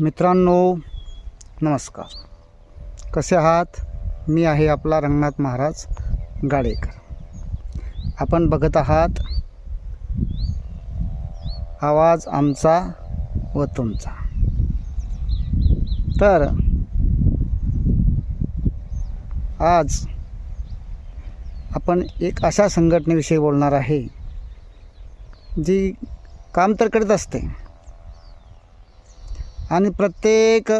मित्रांनो नमस्कार. कसे आहात? मी आहे आपला रंगनाथ महाराज गाडेकर. आपण बघत आहात आवाज आमचा व तुमचा. तर आज आपण एक अशा संघटनेविषयी बोलणार आहे जी काम तर करत असते आणि प्रत्येक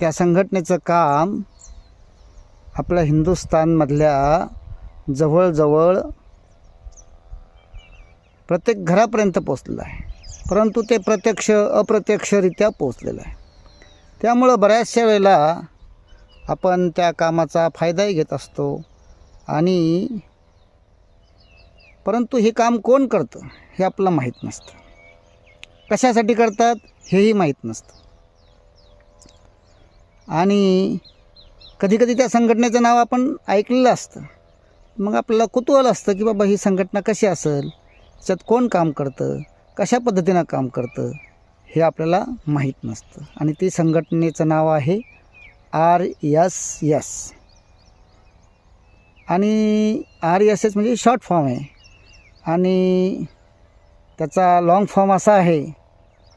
त्या संघटनेचं काम आपल्या हिंदुस्थानमधल्या जवळजवळ प्रत्येक घरापर्यंत पोचलेलं आहे. परंतु ते प्रत्यक्ष अप्रत्यक्षरित्या पोचलेलं आहे. त्यामुळं बऱ्याचशा वेळेला आपण त्या कामाचा फायदाही घेत असतो आणि परंतु हे काम कोण करतं हे आपल्याला माहीत नसतं. कशासाठी करतात हेही माहीत नसतं. आणि कधीकधी त्या संघटनेचं नाव आपण ऐकलेलं असतं. मग आपल्याला कुतूहल असतं की बाबा ही संघटना कशी असेल? त्याच्यात कोण काम करतं? कशा पद्धतीनं काम करतं? हे आपल्याला माहीत नसतं. आणि ती संघटनेचं नाव आहे आर एस एस. आणि आर एस एस म्हणजे शॉर्ट फॉर्म आहे. आणि त्याचा लॉंग फॉर्म असा आहे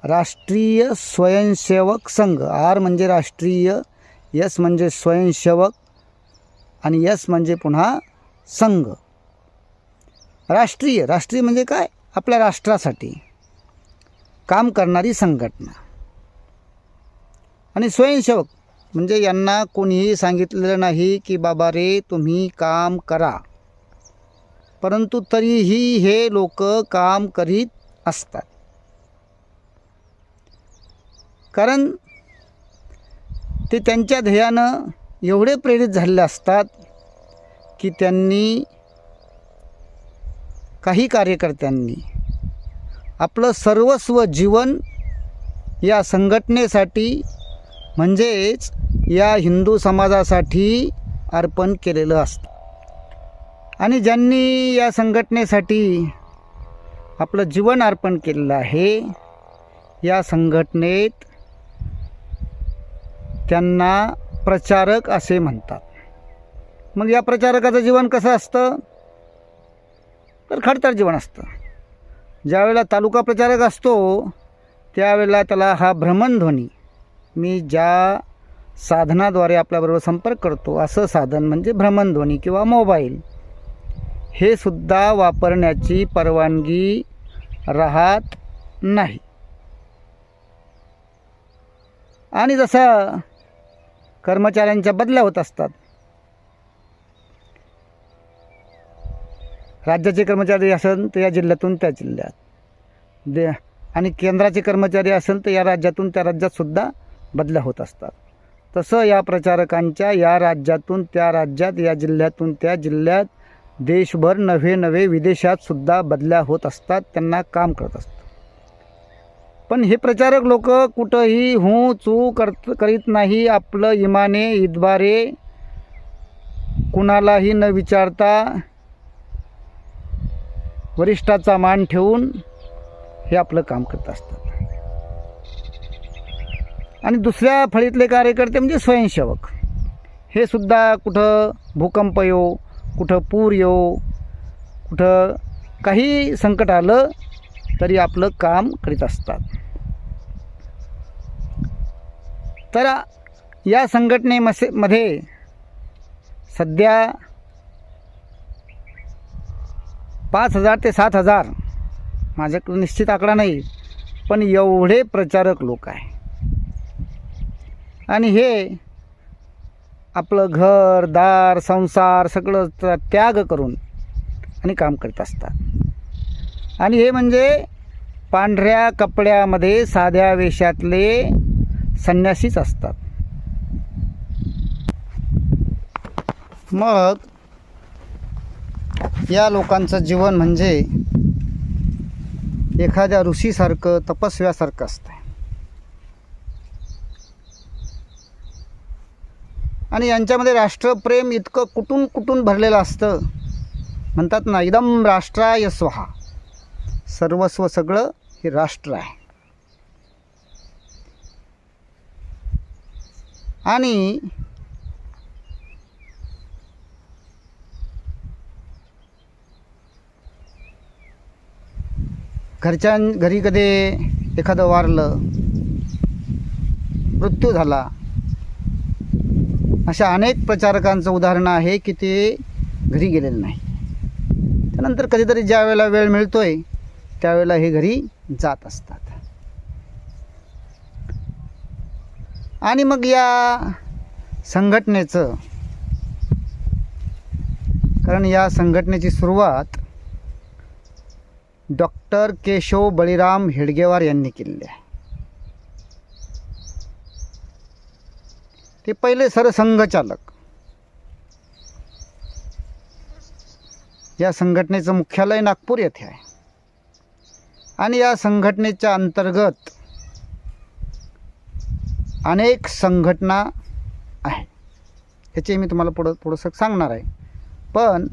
राष्ट्रीय स्वयंसेवक संघ. आर म्हणजे राष्ट्रीय यस म्हणजे स्वयंसेवक आणि यस म्हणजे पुन्हा संघ. राष्ट्रीय. राष्ट्रीय म्हणजे काय? आपल्या राष्ट्रासाठी काम करणारी संघटना. आणि स्वयंसेवक म्हणजे यांना कोणीही सांगितलेलं नाही की बाबा रे तुम्ही काम करा. परंतु तरीही हे लोक काम करीत असतात. कारण ते त्यांच्या ध्येयानं एवढे प्रेरित झालेले असतात की त्यांनी काही कार्यकर्त्यांनी आपलं सर्वस्व जीवन या संघटनेसाठी म्हणजेच या हिंदू समाजासाठी अर्पण केलेलं असतं. आणि ज्यांनी या संघटनेसाठी आपलं जीवन अर्पण केलेलं आहे या संघटनेत त्यांना प्रचारक असे म्हणतात. मग या प्रचारकाचं जीवन कसं असतं? तर खडतर जीवन असतं. ज्यावेळेला तालुका प्रचारक असतो त्यावेळेला त्याला हा भ्रमणध्वनी मी ज्या साधनाद्वारे आपल्याबरोबर संपर्क करतो असं साधन म्हणजे भ्रमणध्वनी किंवा मोबाईल. हे सुद्धा वापरण्याची परवानगी राहत नाही. आणि जसा कर्मचाऱ्यांच्या बदल्या होत असतात. राज्याचे कर्मचारी असेल तर या जिल्ह्यातून त्या जिल्ह्यात. दे आणि केंद्राचे कर्मचारी असेल तर या राज्यातून त्या राज्यातसुद्धा बदल्या होत असतात. तसं या प्रचारकांच्या या राज्यातून त्या राज्यात या जिल्ह्यातून त्या जिल्ह्यात देशभर नवे नवे विदेशातसुद्धा बदल्या होत असतात त्यांना काम करत असतात. पण हे प्रचारक लोक कुठंही हू चू करत करीत नाही. आपलं इमाने इतबारे कुणालाही न विचारता वरिष्ठाचा मान ठेवून हे आपलं काम करत असतात. आणि दुसऱ्या फळीतले कार्यकर्ते म्हणजे स्वयंसेवक. हे सुद्धा कुठं भूकंप येऊ कुठं पूर येऊ कुठं काही संकट आलं तरी आपलं काम करीत असतात. तर या संघटनेमसे मध्ये सध्या पाच हजार ते सात हजार माझ्याकडे निश्चित आकडा नाही पण एवढे प्रचारक लोक आहे. आणि हे आपलं घर दार संसार सगळं त्याग करून आणि काम करत असतात. आणि हे म्हणजे पांढऱ्या कपड्यामध्ये साध्या वेशातले संन्यासीच असतात. मग या लोकांचं जीवन म्हणजे एखाद्या ऋषीसारखं तपस्व्यासारखं असतं आणि यांच्यामध्ये राष्ट्रप्रेम इतकं कुटून कुटून भरलेलं असतं? म्हणतात ना इदम राष्ट्राय स्वहा. सर्वस्व सगळं हे राष्ट्र आहे. आणि घरच्या घरी कधी एखादं वारलं मृत्यू झाला अशा अनेक प्रचारकांचं उदाहरण आहे की ते घरी गेलेलं नाही त्यानंतर कधीतरी ज्या वेळेला वेळ मिळतोय त्यावेळेला हे घरी जात असतात. आणि मग या संघटनेचं कारण या संघटनेची सुरुवात डॉक्टर केशव बळीराम हेडगेवार यांनी केलेली आहे. ते पहिले सरसंघचालक. या संघटनेचं मुख्यालय नागपूर येथे आहे. आणि या संघटनेच्या अंतर्गत अनेक संघटना आहे. ह्याचे मी तुम्हाला पुढं थोडंसं सांगणार आहे. पण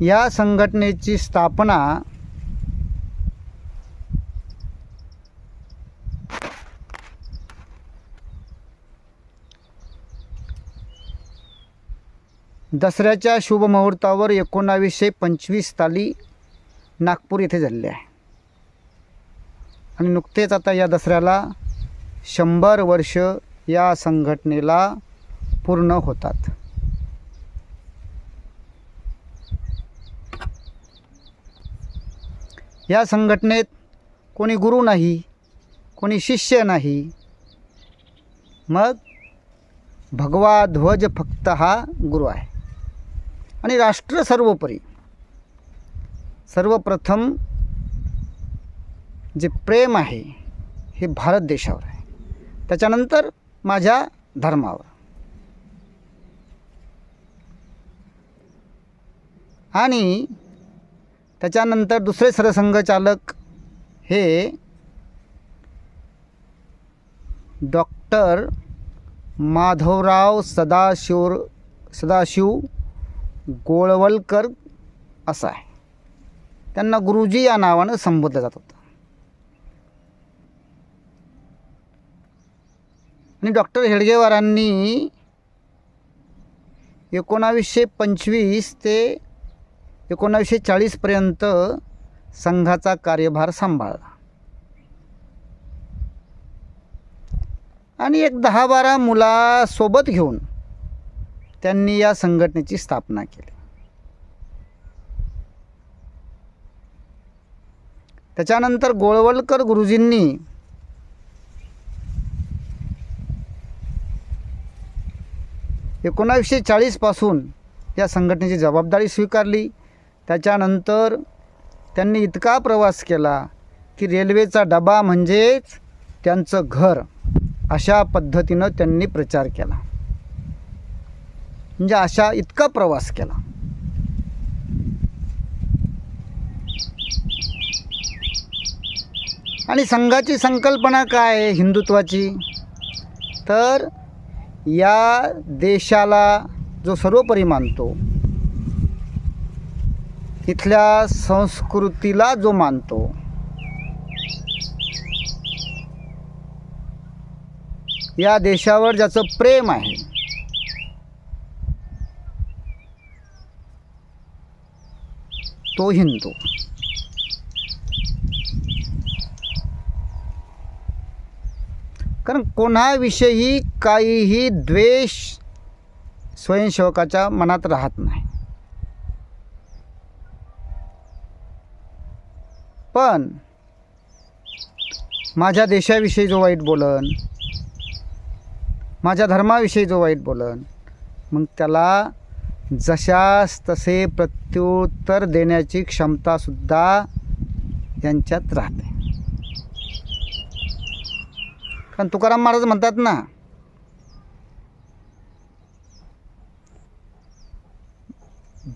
या संघटनेची स्थापना दसऱ्याच्या शुभमुहूर्तावर एकोणावीसशे पंचवीस साली नागपूर येथे झालेले आहे. आणि नुकतेच आता या दसऱ्याला शंभर वर्ष या संघटनेला पूर्ण होतात. या संघटनेत कोणी गुरु नाही कोणी शिष्य नाही. मग भगवा ध्वज फक्त हा गुरु आहे. आणि राष्ट्र सर्वोपरी सर्वप्रथम जे प्रेम आहे हे भारत देशावर आहे. त्याच्यानंतर माझ्या धर्मावर. आणि त्याच्यानंतर दुसरे सरसंघचालक हे डॉक्टर माधवराव सदाशिव सदाशिव गोळवलकर असं आहे. त्यांना गुरुजी या नावानं संबोधलं जात होतं. आणि डॉक्टर हेडगेवारांनी एकोणावीसशे पंचवीस ते एकोणावीसशे चाळीसपर्यंत संघाचा कार्यभार सांभाळला. आणि एक दहा बारा मुलासोबत घेऊन त्यांनी या संघटनेची स्थापना केली. त्याच्यानंतर गोळवलकर गुरुजींनी एकोणावीसशे चाळीसपासून या संघटनेची जबाबदारी स्वीकारली. त्याच्यानंतर त्यांनी इतका प्रवास केला की रेल्वेचा डबा म्हणजेच त्यांचं घर अशा पद्धतीनं त्यांनी प्रचार केला. म्हणजे अशा इतका प्रवास केला. आणि संघाची संकल्पना काय आहे हिंदुत्वाची? तर या देशाला जो सर्वोपरी मानतो इथल्या संस्कृतीला जो मानतो या देशावर ज्याचं प्रेम आहे तो हिंदू. कारण कोणाविषयी काहीही द्वेष स्वयंसेवकाच्या मनात राहत नाही. पण माझ्या देशाविषयी जो वाईट बोलन माझ्या धर्माविषयी जो वाईट बोलन मग त्याला जशास तसे प्रत्युत्तर देण्याची क्षमतासुद्धा यांच्यात राहते. कारण तुकाराम महाराज म्हणतात ना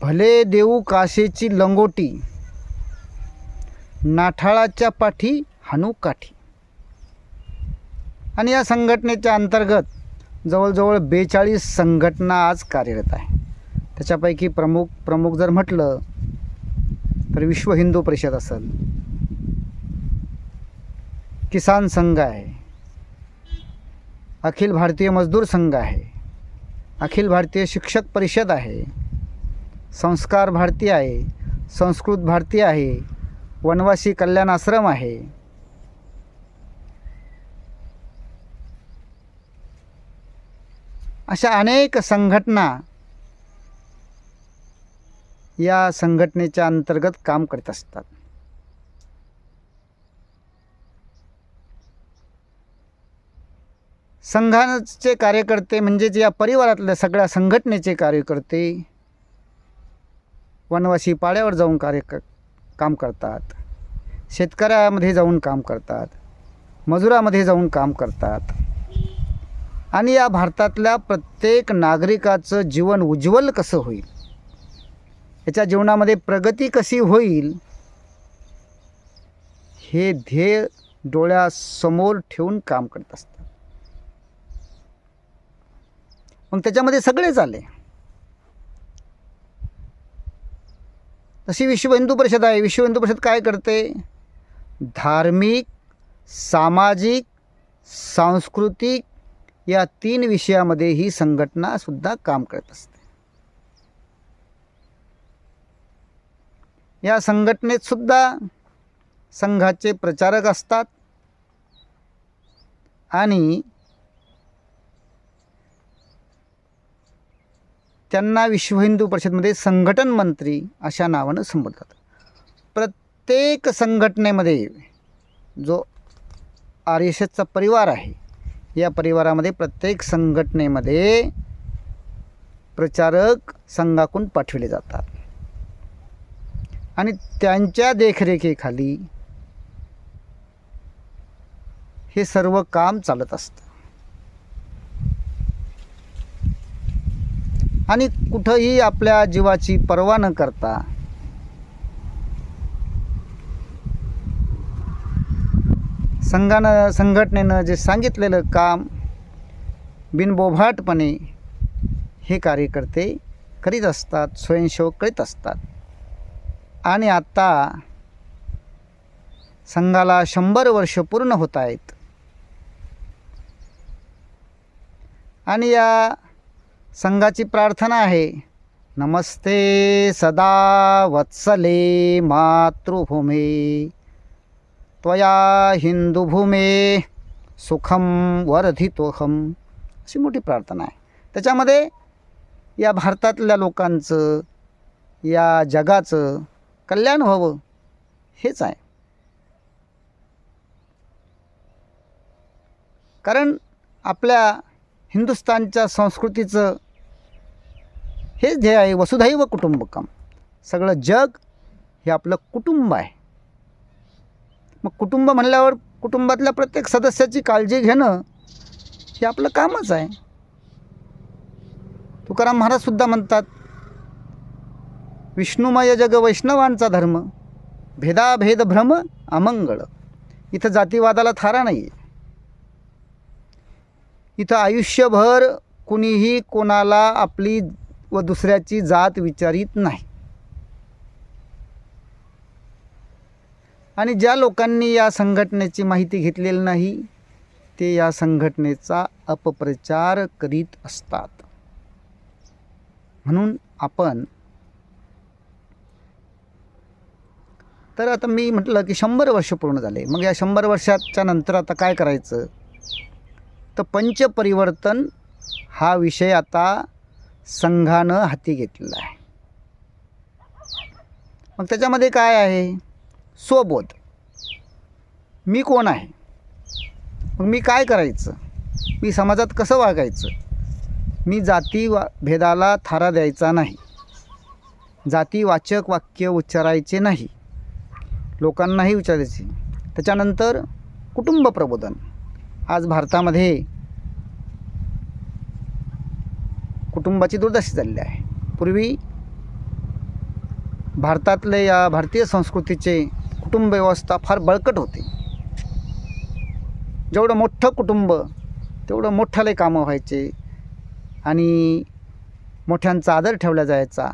भले देऊ काशेची लंगोटी नाठाळाच्या पाठी हाणू काठी. आणि या संघटनेच्या अंतर्गत जवळजवळ बेचाळीस संघटना आज कार्यरत आहे. त्याच्यापैकी प्रमुख प्रमुख जर म्हटलं तर विश्व हिंदू परिषद असेल किसान संघ आहे अखिल भारतीय मजदूर संघ आहे. अखिल भारतीय शिक्षक परिषद आहे. संस्कार भारती आहे. संस्कृत भारती आहे. वनवासी कल्याण आश्रम आहे. अशा अनेक संघटना या संघटनेच्या अंतर्गत काम करत असतात. संघाचे कार्यकर्ते म्हणजेच या परिवारातल्या सगळ्या संघटनेचे कार्यकर्ते वनवासी पाड्यावर जाऊन कार्य क काम करतात. शेतकऱ्यामध्ये जाऊन काम करतात. मजुरामध्ये जाऊन काम करतात. आणि या भारतातल्या प्रत्येक नागरिकाचं जीवन उज्ज्वल कसं होईल? याच्या जीवनामध्ये प्रगती कशी होईल? हे ध्येय डोळ्यासमोर ठेवून काम करत असतात. मग त्याच्यामध्ये सगळेच आले तशी विश्व हिंदू परिषद आहे. विश्व हिंदू परिषद काय करते? धार्मिक सामाजिक सांस्कृतिक या तीन विषयामध्ये ही संघटनासुद्धा काम करत असते. या संघटनेत सुद्धा संघाचे प्रचारक असतात. आणि त्यांना विश्व हिंदू परिषदमध्ये संघटन मंत्री अशा नावानं संबोधतात प्रत्येक संघटनेमध्ये जो आर एस एसचा परिवार आहे या परिवारामध्ये प्रत्येक संघटनेमध्ये प्रचारक संघाकडून पाठविले जातात. आणि त्यांच्या देखरेखीखाली हे सर्व काम चालत असतं. आणि कुठंही आपल्या जीवाची पर्वा न करता संघानं संघटनेनं जे सांगितलेलं काम बिनबोभाटपणे हे कार्यकर्ते करीत असतात स्वयंसेवक करीत असतात. आणि आत्ता संघाला शंभर वर्ष पूर्ण होत आहेत. आणि या संघाची प्रार्थना आहे. नमस्ते सदा वत्सले मातृभूमे. त्वया हिंदुभूमे सुखम वर्धितोहम अशी मोठी प्रार्थना आहे. त्याच्यामध्ये या भारतातल्या लोकांचं या जगाचं कल्याण व्हावं हेच आहे. कारण आपल्या हिंदुस्थानच्या संस्कृतीचं हेच ध्येय आहे वसुधैव कुटुंबकम. सगळं जग हे आपलं कुटुंब आहे. मग कुटुंब म्हणल्यावर कुटुंबातल्या प्रत्येक सदस्याची काळजी घेणं हे आपलं कामच आहे. तुकाराम महाराजसुद्धा म्हणतात विष्णुमय जग वैष्णवांचा धर्म भेदाभेद भ्रम अमंगळ. इथं जातीवादाला थारा नाही आहे इथं आयुष्यभर कुणीही कोणाला आपली व दुसऱ्याची जात विचारित नाही. आणि ज्या लोकांनी या संघटनेची माहिती घेतलेली नाही ते या संघटनेचा अपप्रचार करीत असतात. म्हणून आपण तर आता मी म्हटलं की शंभर वर्ष पूर्ण झाले. मग या शंभर वर्षाच्या नंतर आता काय करायचं? तर पंचपरिवर्तन हा विषय आता संघानं हाती घेतलेला आहे. मग त्याच्यामध्ये काय आहे? स्वबोध. मी कोण आहे? मग मी काय करायचं? मी समाजात कसं वागायचं? मी जाती वा भेदाला थारा द्यायचा नाही. जातीवाचक वाक्य उच्चारायचे नाही. लोकांनाही विचारायचे त्याच्यानंतर कुटुंब प्रबोधन. आज भारतामध्ये कुटुंबाची दुर्दशा झालेली आहे. पूर्वी भारतातले या भारतीय संस्कृतीचे कुटुंब व्यवस्था फार बळकट होते. जेवढं मोठं कुटुंब तेवढं मोठ्याले कामं व्हायचे आणि मोठ्यांचा आदर ठेवला जायचा.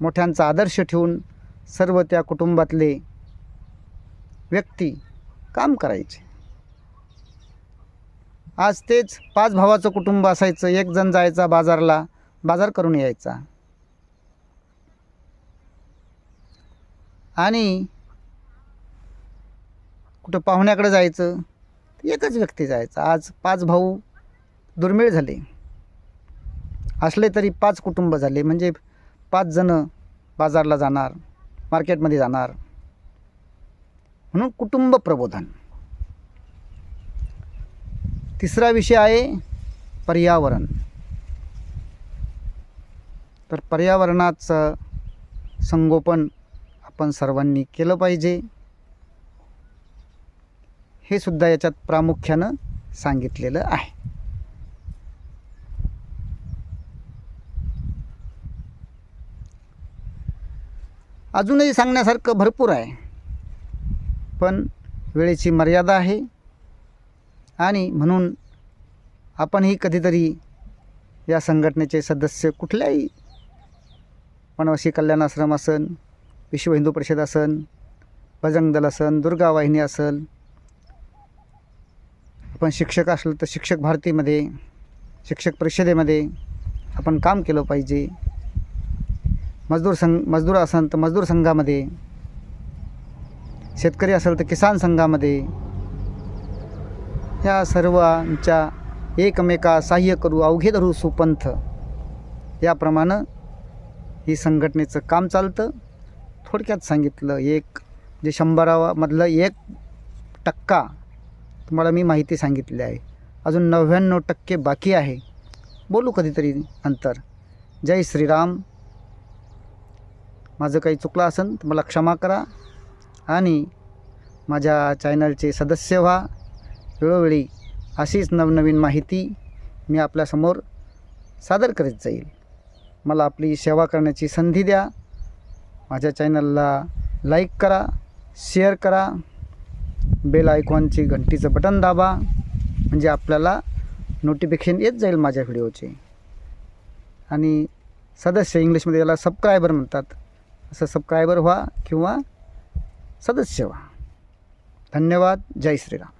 मोठ्यांचा आदर्श ठेवून सर्व त्या कुटुंबातले व्यक्ती काम करायचे. आज तेच पाच भावाचं कुटुंब असायचं. एक जण जायचा बाजारला. बाजार करून यायचा. आणि कुठं पाहुण्याकडे जायचं. एकच व्यक्ती जायचा. आज पाच भाऊ दुर्मिळ झाले. असले तरी पाच कुटुंब झाले. म्हणजे पाच जणं बाजारला जाणार मार्केटमध्ये जाणार. म्हणून कुटुंब प्रबोधन. तिसरा विषय आहे पर्यावरण. तर पर्यावरणाचं संगोपन आपण सर्वांनी केलं पाहिजे. हे सुद्धा याच्यात प्रामुख्यानं सांगितलेलं आहे. अजूनही सांगण्यासारखं भरपूर आहे. पण वेळेची मर्यादा आहे. आणि म्हणून आपणही कधीतरी या संघटनेचे सदस्य कुठल्याही वनवासी कल्याण आश्रम असन विश्व हिंदू परिषद असन बजरंग दल असन दुर्गा वाहिनी असन आपण शिक्षक असलं तर शिक्षक भारतीमध्ये शिक्षक परिषदेमध्ये आपण काम केलं पाहिजे. मजदूर संघ मजदूर असन तर मजदूर संघामध्ये शेतकरी असेल तर किसान संघामध्ये ह्या सर्वांच्या एकमेका सहाय्य करू अवघे धरू सुपंथ. याप्रमाणे ही संघटनेचं काम चालतं. थोडक्यात सांगितलं एक जे शंभरामधलं एक टक्का तुम्हाला मी माहिती सांगितली आहे. अजून नव्याण्णव टक्के बाकी आहे. बोलू कधीतरी नंतर. जय श्रीराम. माझं काही चुकलं असेल तर मला क्षमा करा. आणि माझ्या चॅनलचे सदस्य व्हा. वेळोवेळी अशीच नवनवीन माहिती मी आपल्यासमोर सादर करीत जाईल. मला आपली सेवा करण्याची संधी द्या. माझ्या चॅनलला लाईक करा शेअर करा. बेल आयकॉनची घंटीचं बटन दाबा म्हणजे आपल्याला नोटिफिकेशन येत जाईल माझ्या व्हिडिओचे. आणि सदस्य इंग्लिशमध्ये याला सबस्क्रायबर म्हणतात. असं सबस्क्रायबर व्हा किंवा सदस्य व्हा. धन्यवाद. जय श्रीराम.